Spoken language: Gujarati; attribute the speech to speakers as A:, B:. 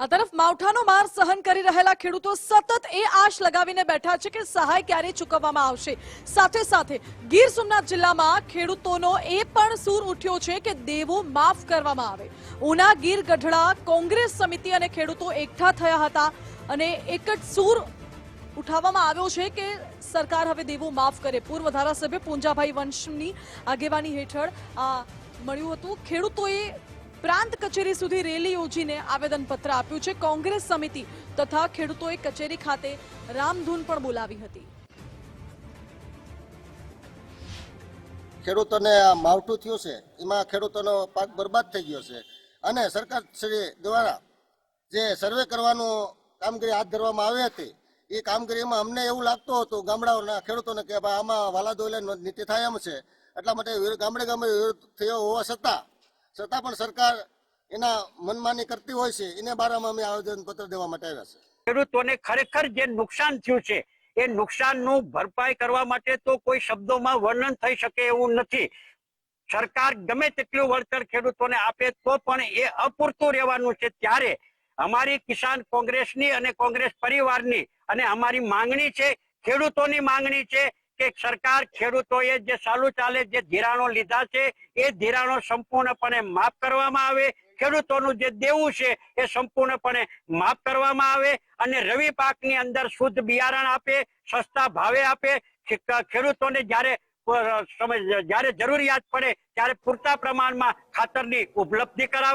A: આ તરફ માવઠાનો માર સહન કરી રહેલા ખેડૂતો સતત એ આશ લગાવીને બેઠા છે કે સહાય ક્યારે ચૂકવવામાં આવશે. સાથે સાથે ગીર સોમનાથ જિલ્લામાં ખેડૂતોનો એ પણ સૂર ઉઠ્યો છે કે દેવું માફ કરવામાં આવે. ઉના, ગીર, ગઢડા, કોંગ્રેસ સમિતિ અને ખેડૂતો એકઠા થયા હતા અને એક જ સૂર ઉઠાવવામાં આવ્યો છે કે સરકાર હવે દેવું માફ કરે. પૂર્વ ધારાસભ્ય પૂંજાભાઈ વંશની આગેવાની હેઠળ આ મળ્યું હતું. ખેડૂતોએ પ્રાંત કચેરી સુધી રેલી યોજીને આવેદનપત્ર આપ્યું છે. કોંગ્રેસ સમિતિ તથા ખેડૂતોએ કચેરી ખાતે રામધૂન પણ બોલાવી હતી.
B: ખેડૂતોને આ માવઠું થયું છે. એમાં ખેડૂતોનો પાક બરબાદ થઈ ગયો છે. અને સરકાર શ્રી દ્વારા જે સર્વે કરવાનું કામગીરી હાથ ધરવામાં આવી હતી, એ કામગીરીમાં અમને એવું લાગતું હતું ગામડાઓના ખેડૂતોને કે ભાઈ આમાં વાલા દોલે નીતિ થાય એમ છે. એટલા માટે ગામડે ગામડે વિરોધ થયો હોવા છતાં છતાં પણ સરકાર એના મનમાની કરતી હોય છે, એને બારામાં અમે આવેદન પત્ર દેવા માટે આવ્યા છે.
C: ખેડૂતોને ખરેખર જે નુકસાન થયું છે, એ નુકસાનનું ભરપાઈ કરવા માટે તો કોઈ શબ્દોમાં વર્ણન થઈ શકે એવું નથી. સરકાર ગમે તેટલું વળતર ખેડૂતોને આપે તો પણ એ અપૂરતું રહેવાનું છે. ત્યારે અમારી કિસાન કોંગ્રેસની અને કોંગ્રેસ પરિવારની અને અમારી માંગણી છે, ખેડૂતોની માંગણી છે કે સરકાર ખેડૂતોએ જે ચાલુ ચાલે, જે ધિરાણો લીધા છે, એ ધિરાણો સંપૂર્ણપણે માફ કરવામાં આવે. ખેડૂતોનું જે દેવું છે, એ સંપૂર્ણપણે માફ કરવામાં આવે અને રવિ પાકની અંદર શુદ્ધ બિયારણ આપે, સસ્તા ભાવે આપે. ખેડૂતોને જ્યારે સમય, જ્યારે જરૂરિયાત પડે, ત્યારે પૂરતા પ્રમાણમાં ખાતરની ઉપલબ્ધિ કરાવે.